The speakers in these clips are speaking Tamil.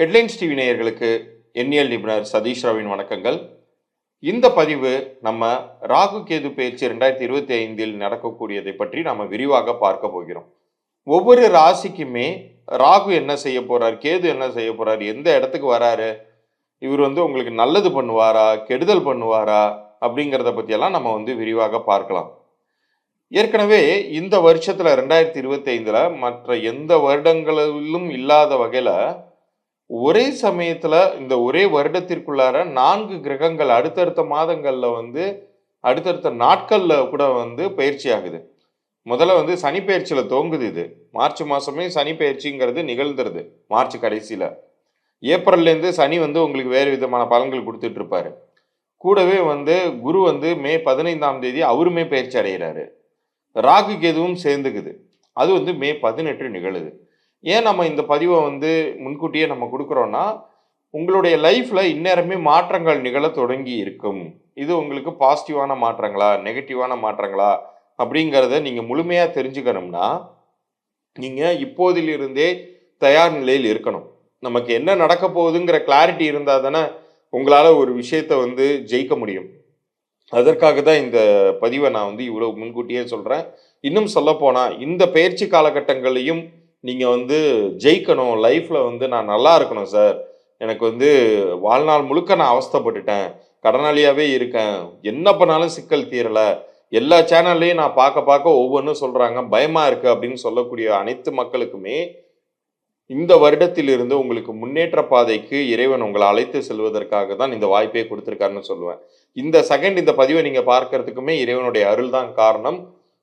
ஹெட்லைன்ஸ் டிவி நேயர்களுக்கு எண்ணியல் நிபுணர் சதீஷ் ராவின் வணக்கங்கள். இந்த பதிவு நம்ம ராகு கேது பயிற்சி ரெண்டாயிரத்தி இருபத்தி ஐந்தில் நடக்கக்கூடியதை பற்றி நம்ம விரிவாக பார்க்க போகிறோம். ஒவ்வொரு ராசிக்குமே ராகு என்ன செய்ய போறார் கேது என்ன செய்ய போறார் எந்த இடத்துக்கு வராரு இவர் வந்து உங்களுக்கு நல்லது பண்ணுவாரா கெடுதல் பண்ணுவாரா அப்படிங்கிறத பற்றியெல்லாம் நம்ம வந்து விரிவாக பார்க்கலாம். ஏற்கனவே இந்த வருஷத்தில் ரெண்டாயிரத்தி இருபத்தி ஐந்தில் மற்ற எந்த வருடங்களிலும் இல்லாத வகையில் ஒரே சமயத்துல இந்த ஒரே வருடத்திற்குள்ளார நான்கு கிரகங்கள் அடுத்தடுத்த மாதங்கள்ல வந்து அடுத்தடுத்த நாட்கள்ல கூட வந்து பயிற்சி ஆகுது. முதல்ல வந்து சனி பயிற்சியில தோங்குது இது. மார்ச் மாசமே சனி பயிற்சிங்கிறது நிகழ்ந்துருது மார்ச் கடைசியில. ஏப்ரல்லேருந்து சனி வந்து உங்களுக்கு வேறு விதமான பலன்கள் கொடுத்துட்டு இருப்பாரு கூடவே வந்து குரு வந்து மே பதினைந்தாம் தேதி அவருமே பயிற்சி அடைகிறாரு ராகு கேதுவும் சேர்ந்துக்குது. அது வந்து மே பதினெட்டு நிகழுது. ஏன் நம்ம இந்த பதிவை வந்து முன்கூட்டியே நம்ம கொடுக்குறோன்னா உங்களுடைய லைஃப்பில் இந்நேரமே மாற்றங்கள் நிகழ தொடங்கி இருக்கும். இது உங்களுக்கு பாசிட்டிவான மாற்றங்களா நெகட்டிவான மாற்றங்களா அப்படிங்கிறத நீங்கள் முழுமையாக தெரிஞ்சுக்கணும்னா நீங்கள் இப்போதிலிருந்தே தயார் நிலையில் இருக்கணும். நமக்கு என்ன நடக்க போகுதுங்கிற கிளாரிட்டி இருந்தால் தானே உங்களால் ஒரு விஷயத்தை வந்து ஜெயிக்க முடியும். அதற்காக தான் இந்த பதிவை நான் வந்து இவ்வளோ முன்கூட்டியே சொல்கிறேன் இன்னும் சொல்லப்போனால் இந்த பயிற்சி காலகட்டங்களையும் நீங்கள் வந்து ஜெயிக்கணும் லைஃப்பில் வந்து நான் நல்லா இருக்கணும் சார் எனக்கு வந்து வாழ்நாள் முழுக்க நான் அவஸ்தைப்பட்டுட்டேன். கடனாளியாகவே இருக்கேன். என்ன பண்ணாலும் சிக்கல் தீரலை. எல்லா சேனல்லையும் நான் பார்க்க பார்க்க ஒவ்வொன்றும் சொல்கிறாங்க பயமாக இருக்குது அப்படின்னு சொல்லக்கூடிய அனைத்து மக்களுக்குமே இந்த வருடத்திலிருந்து உங்களுக்கு முன்னேற்ற பாதைக்கு இறைவன் உங்களை அழைத்து செல்வதற்காக தான் இந்த வாய்ப்பை கொடுத்துருக்காருன்னு சொல்லுவேன். இந்த செகண்ட் இந்த பதிவை நீங்கள் பார்க்கறதுக்குமே இறைவனுடைய அருள் தான் காரணம்.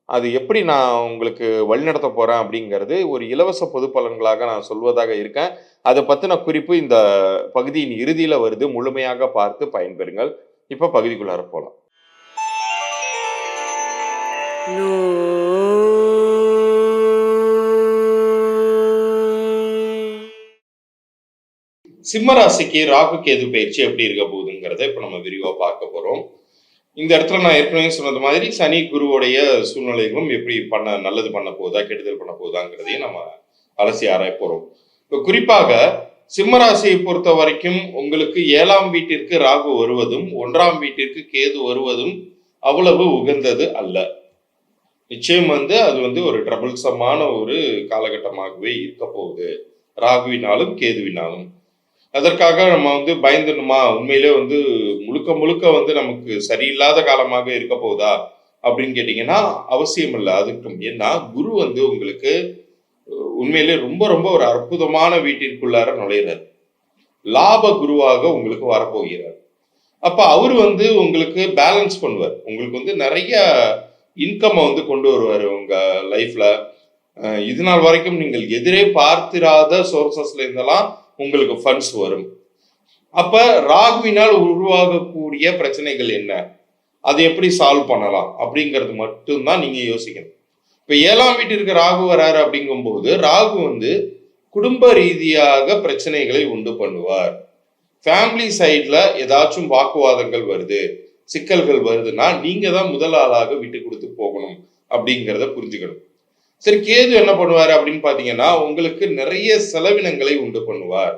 அது எப்படி நான் உங்களுக்கு வழிநடத்த போகிறேன் அப்படிங்கிறது ஒரு இலவச பொது பலன்களாக நான் சொல்வதாக இருக்கேன். அதை பற்றின குறிப்பு இந்த பகுதியின் இறுதியில் வருது. முழுமையாக பார்த்து பயன்பெறுங்கள். இப்போ பகுதிக்குள்ளார போகலாம் சிம்மராசிக்கு ராகு கேது பயிற்சி எப்படி இருக்க போகுதுங்கிறத இப்போ நம்ம விரிவாக பார்க்க போகிறோம் இந்த இடத்துல நான் ஏற்கனவே சொன்னது மாதிரி சனி குருவுடைய சூழ்நிலைகளும் எப்படி பண்ண நல்லது பண்ண போகுதா கெடுதல் பண்ண போகுதாங்கிறதையும் நம்ம அலசி ஆராய போகிறோம் இப்போ குறிப்பாக சிம்மராசியை பொறுத்த வரைக்கும் உங்களுக்கு ஏழாம் வீட்டிற்கு ராகு வருவதும் ஒன்றாம் வீட்டிற்கு கேது வருவதும் அவ்வளவு உகந்தது அல்ல. நிச்சயம் வந்து அது வந்து ஒரு ட்ரபிள்சமான ஒரு காலகட்டமாகவே இருக்க போகுது. ராகுவினாலும் கேதுவினாலும். அதற்காக நம்ம வந்து பயந்துடணுமா? உண்மையிலே வந்து முழுக்க முழுக்க வந்து நமக்கு சரியில்லாத காலமாக இருக்க போகுதா அப்படின்னு கேட்டீங்கன்னா அவசியம் இல்லை. அதுக்கும் ஏன்னா குரு வந்து உங்களுக்கு உண்மையிலே ரொம்ப ரொம்ப ஒரு அற்புதமான வீட்டிற்குள்ளார நுழையிறார். லாப குருவாக உங்களுக்கு வரப்போகிறார். அப்ப அவர் வந்து உங்களுக்கு பேலன்ஸ் பண்ணுவார். உங்களுக்கு வந்து நிறைய இன்கம் வந்து கொண்டு வருவார் உங்க லைஃப்ல இது நாள் வரைக்கும் நீங்கள் எதிரே பார்த்திராத சோர்சஸ்ல இருந்தெல்லாம் உங்களுக்கு ஃபண்ட்ஸ் வரும். அப்ப ராகுவினால் உருவாகக்கூடிய பிரச்சனைகள் என்ன? அதை எப்படி சால்வ் பண்ணலாம்? அப்படிங்கிறது மட்டும்தான் நீங்க யோசிக்கணும். இப்ப ஏழாம் வீட்டிற்கு ராகு வராரு அப்படிங்கும்போது ராகு வந்து குடும்ப ரீதியாக பிரச்சனைகளை உண்டு பண்ணுவார். ஃபேமிலி சைட்ல ஏதாச்சும் வாக்குவாதங்கள் வருது சிக்கல்கள் வருதுன்னா நீங்க தான் முதல் ஆளாக விட்டு கொடுத்து போகணும் அப்படிங்கிறத புரிஞ்சுக்கணும். சரி கேது என்ன பண்ணுவார் அப்படின்னு பாத்தீங்கன்னா உங்களுக்கு நிறைய செலவினங்களை உண்டு பண்ணுவார்.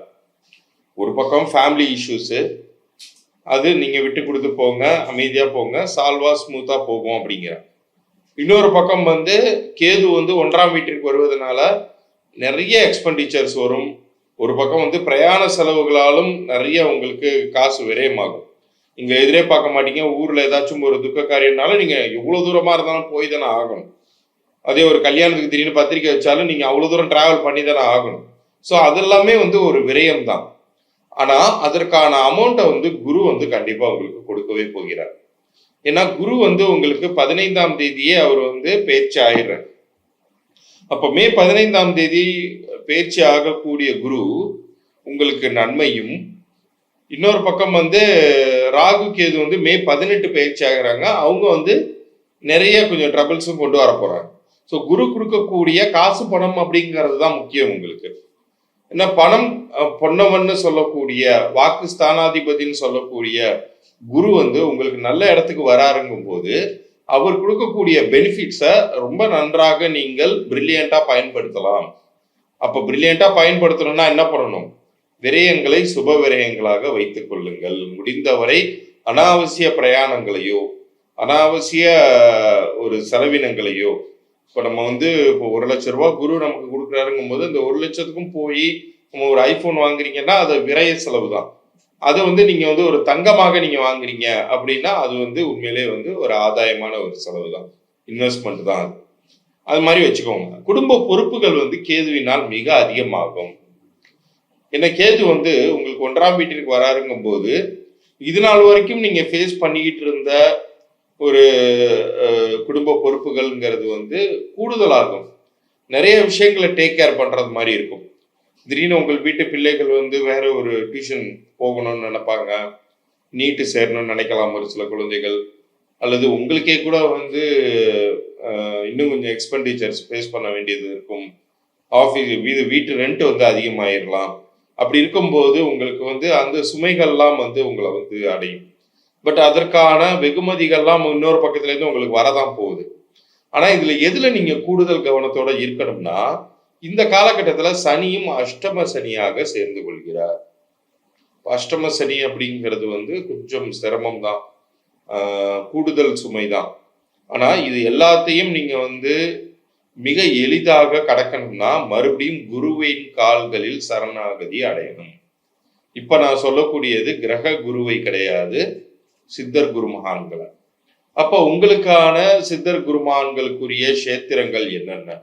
ஒரு பக்கம் ஃபேமிலி இஷ்யூஸு அது நீங்கள் விட்டு கொடுத்து போங்க அமைதியாக போங்க சால்வா ஸ்மூத்தாக போகும் அப்படிங்கிற. இன்னொரு பக்கம் வந்து கேது வந்து ஒன்றாம் வீட்டிற்கு வருவதனால நிறைய எக்ஸ்பெண்டிச்சர்ஸ் வரும். ஒரு பக்கம் வந்து பிரயாண செலவுகளாலும் நிறைய உங்களுக்கு காசு விரயமாகும். நீங்கள் எதிரே பார்க்க மாட்டீங்க ஊர்ல ஏதாச்சும் ஒரு துக்க நீங்கள் நீங்க எவ்வளவு தூரமா இருந்தாலும் போய் தானே ஆகணும். அதே ஒரு கல்யாணத்துக்கு திடீர்னு பத்திரிக்கை வச்சாலும் நீங்க அவ்வளவு தூரம் டிராவல் பண்ணி தானே ஆகணும். ஸோ அதெல்லாமே வந்து ஒரு விரயம் தான் ஆனா அதற்கான அமௌண்ட்டை வந்து குரு வந்து கண்டிப்பா உங்களுக்கு கொடுக்கவே போகிறார். ஏன்னா குரு வந்து உங்களுக்கு பதினைந்தாம் தேதியே அவர் வந்து பேச்சு ஆயிடுறார். அப்ப மே பதினைந்தாம் தேதி பேச்சு ஆகக்கூடிய குரு உங்களுக்கு நன்மையும் இன்னொரு பக்கம் வந்து ராகு கேது வந்து மே பதினெட்டு பயிற்சி ஆகிறாங்க. அவங்க வந்து நிறைய கொஞ்சம் ட்ரபிள்ஸும் கொண்டு வர போறாங்க. ஸோ குரு கொடுக்கக்கூடிய காசு பணம் அப்படிங்கிறது தான் முக்கியம் உங்களுக்கு. ஏன்னா பணம் பொன்னவன்னு சொல்லக்கூடிய வாக்கு ஸ்தானாதிபதினு சொல்லக்கூடிய குரு வந்து உங்களுக்கு நல்ல இடத்துக்கு வராருங்கும் போது அவர் கொடுக்கக்கூடிய பெனிஃபிட்ஸை ரொம்ப நன்றாக நீங்கள் பிரில்லியண்டா பயன்படுத்தலாம். அப்போ பிரில்லியண்டா பயன்படுத்தணும்னா என்ன பண்ணணும்? விரயங்களை சுப விரயங்களாக வைத்துக் கொள்ளுங்கள். முடிந்தவரை அனாவசிய பிரயாணங்களையோ அனாவசிய ஒரு செலவினங்களையோ இப்போ நம்ம வந்து இப்போ ஒரு லட்ச ரூபா குரு நமக்கு கொடுக்குறாருங்கும் போது இந்த ஒரு லட்சத்துக்கும் போய் நம்ம ஒரு ஐஃபோன் வாங்குறீங்கன்னா அது விரைய செலவு தான். அதை வந்து நீங்க வந்து ஒரு தங்கமாக நீங்க வாங்குறீங்க அப்படின்னா அது வந்து உண்மையிலே வந்து ஒரு ஆதாயமான ஒரு செலவு தான். இன்வெஸ்ட்மெண்ட் தான் அது. அது மாதிரி வச்சுக்கோங்க. குடும்ப பொறுப்புகள் வந்து கேதுவினால் மிக அதிகமாகும். என்ன கேது வந்து உங்களுக்கு ஒன்றாம் வீட்டிற்கு வராருங்கும் போது இது நாள் வரைக்கும் நீங்க ஃபேஸ் பண்ணிக்கிட்டு இருந்த ஒரு குடும்ப பொறுப்புகள்ங்கிறது வந்து கூடுதலாகும். நிறைய விஷயங்களை டேக் கேர் பண்ணுறது மாதிரி இருக்கும். திடீர்னு உங்கள் வீட்டு பிள்ளைகள் வந்து வேற ஒரு டியூஷன் போகணும்னு நினைப்பாங்க. நீட்டு சேரணும்னு நினைக்கலாம் ஒரு சில குழந்தைகள். அல்லது உங்களுக்கே கூட வந்து இன்னும் கொஞ்சம் எக்ஸ்பெண்டிச்சர்ஸ் ஃபேஸ் பண்ண வேண்டியது இருக்கும். ஆஃபீஸ் வீடு வீட்டு ரெண்ட் வந்து அதிகமாயிரலாம். அப்படி இருக்கும்போது உங்களுக்கு வந்து அந்த சுமைகள்லாம் வந்து உங்களை வந்து அடையும். பட் அதற்கான வெகுமதிகள்லாம் இன்னொரு பக்கத்துல இருந்து உங்களுக்கு வரதான் போகுது. ஆனா இதுல எதுல நீங்க கூடுதல் கவனத்தோட இருக்கணும்னா இந்த காலகட்டத்துல சனியும் அஷ்டம சனியாக சேர்ந்து கொள்கிறார். அஷ்டம சனி அப்படிங்கிறது வந்து கொஞ்சம் சிரமம் தான். கூடுதல் சுமை தான். ஆனா இது எல்லாத்தையும் நீங்க வந்து மிக எளிதாக கடக்கணும்னா மறுபடியும் குருவின் கால்களில் சரணாகதி அடையணும். இப்ப நான் சொல்லக்கூடியது கிரக குருவை கிடையாது. சித்தர் குருமகான்களை. அப்போ உங்களுக்கான சித்தர் குருமான்களுக்குரிய கஷேத்திரங்கள் என்னென்ன?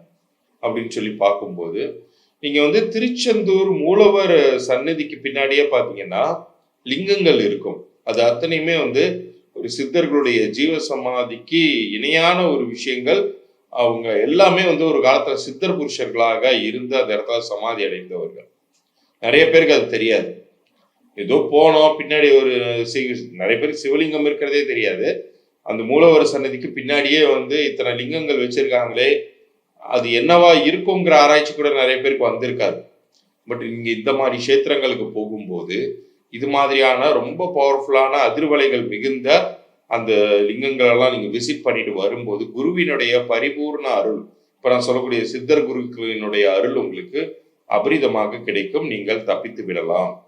அப்படின்னு சொல்லி பார்க்கும்போது நீங்க வந்து திருச்செந்தூர் மூலவர் சன்னதிக்கு பின்னாடியே பார்த்தீங்கன்னா லிங்கங்கள் இருக்கும். அது அத்தனையுமே வந்து ஒரு சித்தர்களுடைய ஜீவ சமாதிக்கு இணையான ஒரு விஷயங்கள். அவங்க எல்லாமே வந்து ஒரு காலத்துல சித்தர் புருஷர்களாக இருந்து அந்த இடத்துல சமாதி அடைந்தவர்கள். நிறைய பேருக்கு அது தெரியாது. ஏதோ போனோம் பின்னாடி ஒரு சி- நிறைய பேருக்கு சிவலிங்கம் இருக்கிறதே தெரியாது. அந்த மூலவர் சன்னதிக்கு பின்னாடியே வந்து இத்தனை லிங்கங்கள் வச்சிருக்காங்களே அது என்னவா இருக்குங்கிற ஆராய்ச்சி கூட நிறைய பேருக்கு வந்திருக்காது. பட் இங்க இந்த மாதிரி கஷேத்திரங்களுக்கு போகும்போது இது மாதிரியான ரொம்ப பவர்ஃபுல்லான அதிர்வலைகள் மிகுந்த அந்த லிங்கங்களெல்லாம் நீங்கள் விசிட் பண்ணிட்டு வரும்போது குருவினுடைய பரிபூர்ண அருள் இப்போ நான் சொல்லக்கூடிய சித்தர் குருக்களினுடைய அருள் உங்களுக்கு அபரிதமாக கிடைக்கும். நீங்கள் தப்பித்து விடலாம்.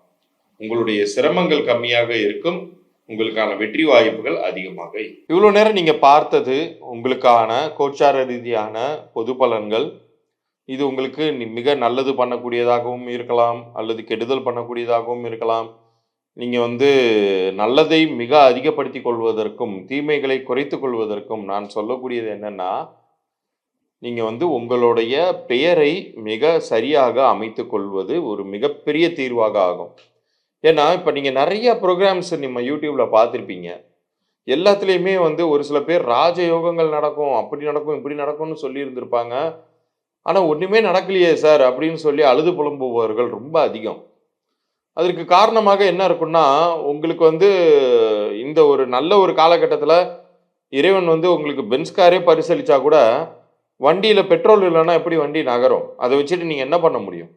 உங்களுடைய சிரமங்கள் கம்மியாக இருக்கும் உங்களுக்கான வெற்றி வாய்ப்புகள் அதிகமாக இவ்வளோ நேரம் நீங்கள் பார்த்தது உங்களுக்கான கோச்சார ரீதியான பொது பலன்கள். இது உங்களுக்கு மிக நல்லது பண்ணக்கூடியதாகவும் இருக்கலாம் அல்லது கெடுதல் பண்ணக்கூடியதாகவும் இருக்கலாம். நீங்கள் வந்து நல்லதை மிக அதிகப்படுத்தி கொள்வதற்கும் தீமைகளை குறைத்து கொள்வதற்கும் நான் சொல்லக்கூடியது என்னென்னா நீங்கள் வந்து உங்களுடைய பெயரை மிக சரியாக அமைத்து கொள்வது ஒரு மிகப்பெரிய தீர்வாக ஆகும். ஏன்னா இப்போ நீங்கள் நிறைய ப்ரோக்ராம்ஸ் நம்ம யூடியூப்பில் பார்த்துருப்பீங்க. எல்லாத்துலேயுமே வந்து ஒரு சில பேர் ராஜயோகங்கள் நடக்கும் அப்படி நடக்கும் இப்படி நடக்கும்னு சொல்லியிருந்திருப்பாங்க ஆனால் ஒன்றுமே நடக்கலையே சார் அப்படின்னு சொல்லி அழுது புலம்புபவர்கள் ரொம்ப அதிகம். அதற்கு காரணமாக என்ன இருக்குன்னா உங்களுக்கு வந்து இந்த ஒரு நல்ல ஒரு காலகட்டத்தில் இறைவன் வந்து உங்களுக்கு பென்ஸ் காரே கூட வண்டியில் பெட்ரோல் இல்லைன்னா எப்படி வண்டி நகரும்? அதை வச்சுட்டு நீங்கள் என்ன பண்ண முடியும்?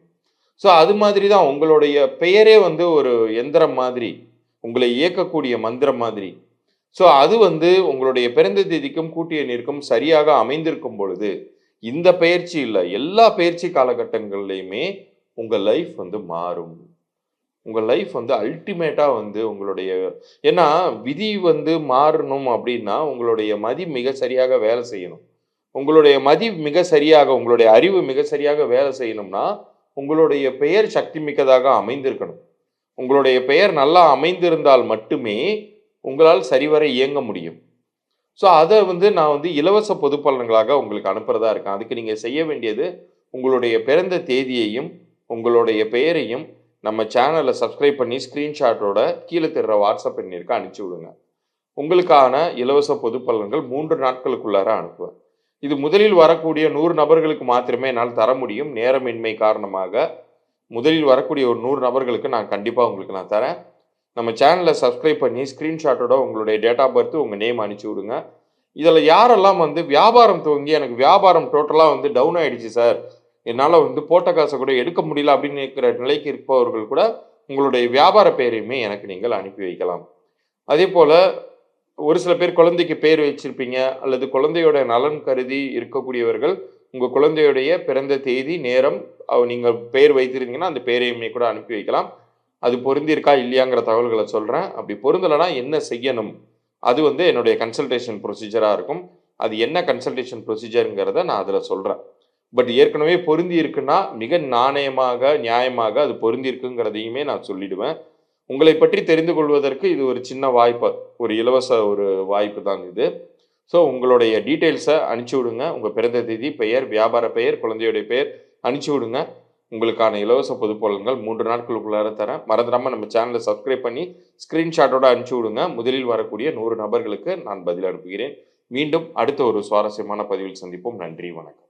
ஸோ அது மாதிரி தான் உங்களுடைய பெயரே வந்து ஒரு எந்திரம் மாதிரி உங்களை இயக்கக்கூடிய மந்திரம் மாதிரி. ஸோ அது வந்து உங்களுடைய பிறந்த தேதிக்கும் கூட்டிய நீருக்கும் சரியாக அமைந்திருக்கும் பொழுது இந்த பயிற்சி இல்லை எல்லா பயிற்சி காலகட்டங்கள்லையுமே உங்கள் லைஃப் வந்து மாறும். உங்கள் லைஃப் வந்து அல்டிமேட்டாக வந்து உங்களுடைய ஏன்னா விதி வந்து மாறணும் அப்படின்னா உங்களுடைய மதி மிக சரியாக வேலை செய்யணும். உங்களுடைய மதி மிக சரியாக உங்களுடைய அறிவு மிக சரியாக வேலை செய்யணும்னா உங்களுடைய பெயர் சக்தி மிக்கதாக அமைந்திருக்கணும். உங்களுடைய பெயர் நல்லா அமைந்திருந்தால் மட்டுமே உங்களால் சரிவர இயங்க முடியும். ஸோ அதை வந்து நான் வந்து இலவச பொது பலன்களாக உங்களுக்கு அனுப்புகிறதா இருக்கேன். அதுக்கு நீங்கள் செய்ய வேண்டியது உங்களுடைய பிறந்த தேதியையும் உங்களுடைய பெயரையும் நம்ம சேனலை சப்ஸ்கிரைப் பண்ணி ஸ்க்ரீன்ஷாட்டோட கீழே தெரிற வாட்ஸ்அப் எண்ணிற்கு அனுப்பிச்சி விடுங்க. உங்களுக்கான இலவச பொது பலன்கள் மூன்று நாட்களுக்குள்ளார அனுப்புவேன். இது முதலில் வரக்கூடிய நூறு நபர்களுக்கு மாத்திரமே என்னால் தர முடியும். நேரமின்மை காரணமாக முதலில் வரக்கூடிய ஒரு நூறு நபர்களுக்கு நான் கண்டிப்பாக உங்களுக்கு நான் தரேன். நம்ம சேனலை சப்ஸ்கிரைப் பண்ணி ஸ்க்ரீன்ஷாட்டோட உங்களுடைய டேட் ஆஃப் பர்த் உங்கள் நேம் அனுப்பிச்சி விடுங்க. இதில் யாரெல்லாம் வந்து வியாபாரம் துவங்கி எனக்கு வியாபாரம் டோட்டலாக வந்து டவுன் ஆகிடுச்சு சார் என்னால் வந்து போட்ட காசை கூட எடுக்க முடியல அப்படின்னு இருக்கிற நிலைக்கு இருப்பவர்கள் கூட உங்களுடைய வியாபார பெயரையுமே எனக்கு நீங்கள் அனுப்பி வைக்கலாம். அதே போல் ஒரு சில பேர் குழந்தைக்கு பேர் வச்சிருப்பீங்க அல்லது குழந்தையோட நலன் கருதி இருக்கக்கூடியவர்கள் உங்கள் குழந்தையுடைய பிறந்த தேதி நேரம் நீங்கள் பெயர் வைத்திருந்தீங்கன்னா அந்த பெயரையுமே கூட அனுப்பி வைக்கலாம். அது பொருந்திருக்கா இல்லையாங்கிற தகவல்களை சொல்கிறேன் அப்படி பொருந்தலைன்னா என்ன செய்யணும்? அது வந்து என்னுடைய கன்சல்டேஷன் ப்ரொசீஜராக இருக்கும். அது என்ன கன்சல்டேஷன் ப்ரொசீஜருங்கிறத நான் அதில் சொல்கிறேன் பட் ஏற்கனவே பொருந்தி இருக்குன்னா மிக நாணயமாக நியாயமாக அது பொருந்தி இருக்குங்கிறதையுமே நான் சொல்லிடுவேன். உங்களை பற்றி தெரிந்து கொள்வதற்கு இது ஒரு சின்ன வாய்ப்பு ஒரு இலவச ஒரு வாய்ப்பு தான் இது. ஸோ உங்களுடைய டீட்டெயில்ஸை அனுப்பிச்சி விடுங்க. உங்கள் பிறந்த தேதி பெயர் வியாபார பெயர் குழந்தையுடைய பெயர் அனுப்பிச்சி விடுங்க. உங்களுக்கான இலவச பொது பலன்கள் மூன்று நாட்களுக்குள்ளார தரேன். மறந்துடாமல் நம்ம சேனலை சப்ஸ்கிரைப் பண்ணி ஸ்க்ரீன்ஷாட்டோட அனுப்பிச்சி விடுங்க. முதலில் வரக்கூடிய நூறு நபர்களுக்கு நான் பதில் அனுப்புகிறேன். மீண்டும் அடுத்த ஒரு சுவாரஸ்யமான பதிவில் சந்திப்போம். நன்றி வணக்கம்.